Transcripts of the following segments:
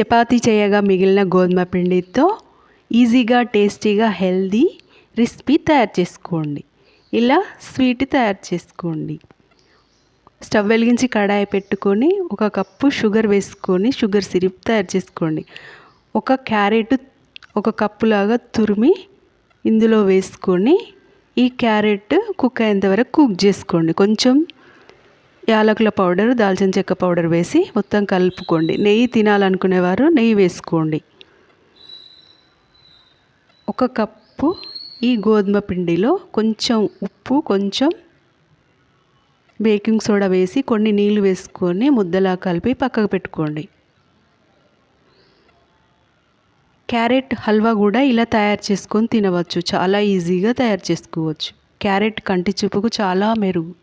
చపాతీ చేయగా మిగిలిన గోధుమ పిండితో ఈజీగా టేస్టీగా హెల్దీ రెసిపీ తయారు చేసుకోండి. ఇలా స్వీట్ తయారు చేసుకోండి. స్టవ్ వెలిగించి కడాయి పెట్టుకొని ఒక కప్పు షుగర్ వేసుకొని షుగర్ సిరప్ తయారు చేసుకోండి. ఒక క్యారెట్ ఒక కప్పులాగా తురిమి ఇందులో వేసుకొని ఈ క్యారెట్ కుక్ అయ్యేంత వరకు కుక్ చేసుకోండి. కొంచెం యాలకుల పౌడర్ దాల్చిన చెక్క పౌడర్ వేసి మొత్తం కలుపుకోండి. నెయ్యి తినాలనుకునేవారు నెయ్యి వేసుకోండి. ఒక కప్పు ఈ గోధుమ పిండిలో కొంచెం ఉప్పు కొంచెం బేకింగ్ సోడా వేసి కొన్ని నీళ్ళు వేసుకొని ముద్దలా కలిపి పక్కకు పెట్టుకోండి. క్యారెట్ హల్వా కూడా ఇలా తయారు చేసుకొని తినవచ్చు. చాలా ఈజీగా తయారు చేసుకోవచ్చు. క్యారెట్ కంటి చూపుకు చాలా మెరుగు.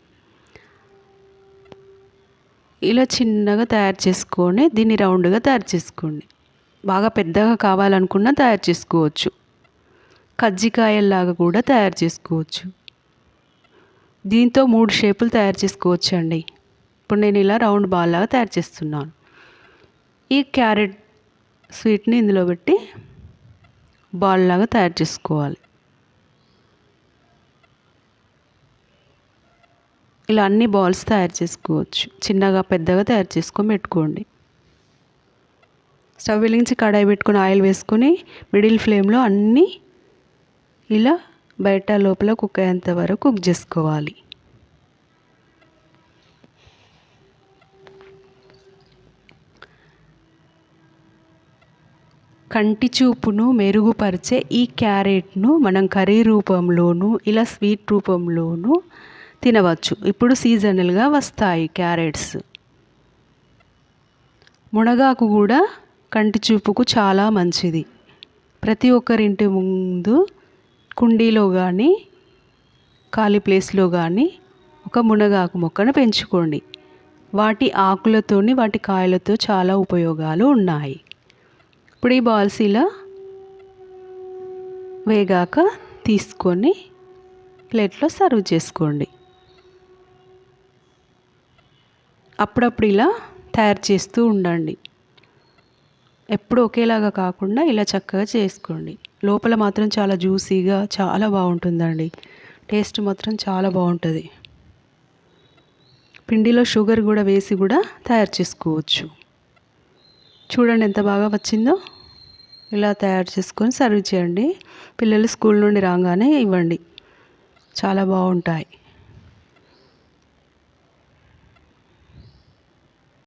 ఇలా చిన్నగా తయారు చేసుకొని దీన్ని రౌండ్గా తయారు చేసుకోండి. బాగా పెద్దగా కావాలనుకున్నా తయారు చేసుకోవచ్చు. కజ్జికాయల్లాగా కూడా తయారు చేసుకోవచ్చు. దీంతో మూడు షేపులు తయారు చేసుకోవచ్చు అండి ఇప్పుడు నేను ఇలా రౌండ్ బాల్ లాగా తయారు చేస్తున్నాను. ఈ క్యారెట్ స్వీట్ని ఇందులో పెట్టి బాల్ లాగా తయారు చేసుకోవాలి. ఇలా అన్ని బాల్స్ తయారు చేసుకోవచ్చు. చిన్నగా పెద్దగా తయారు చేసుకొని పెట్టుకోండి. స్టవ్ వెలిగించి కడాయి పెట్టుకొని ఆయిల్ వేసుకొని మిడిల్ ఫ్లేమ్లో అన్నీ ఇలా బయట లోపల కుక్ అయ్యేంత వరకు కుక్ చేసుకోవాలి. కంటి చూపును మెరుగుపరిచే ఈ క్యారెట్ను మనం కర్రీ రూపంలోనూ ఇలా స్వీట్ రూపంలోనూ తినవచ్చు. ఇప్పుడు సీజనల్గా వస్తాయి క్యారెట్స్. మునగాకు కూడా కంటి చూపుకు చాలా మంచిది. ప్రతి ఒక్కరింటి ముందు కుండీలో కానీ ఖాళీ ప్లేస్లో కానీ ఒక మునగాకు మొక్కను పెంచుకోండి. వాటి ఆకులతోని వాటి కాయలతో చాలా ఉపయోగాలు ఉన్నాయి. ఇప్పుడు ఈ బాల్స్ ఇలా వేగాక తీసుకొని ప్లేట్లో సర్వ్ చేసుకోండి. అప్పుడప్పుడు ఇలా తయారు చేస్తూ ఉండండి. ఎప్పుడు ఒకేలాగా కాకుండా ఇలా చక్కగా చేసుకోండి. లోపల మాత్రం చాలా జ్యూసీగా చాలా బాగుంటుందండి. టేస్ట్ మాత్రం చాలా బాగుంటుంది. పిండిలో షుగర్ కూడా వేసి కూడా తయారు చేసుకోవచ్చు. చూడండి ఎంత బాగా వచ్చిందో. ఇలా తయారు చేసుకొని సర్వ్ చేయండి. పిల్లలు స్కూల్ నుండి రాగానే ఇవ్వండి. చాలా బాగుంటాయి.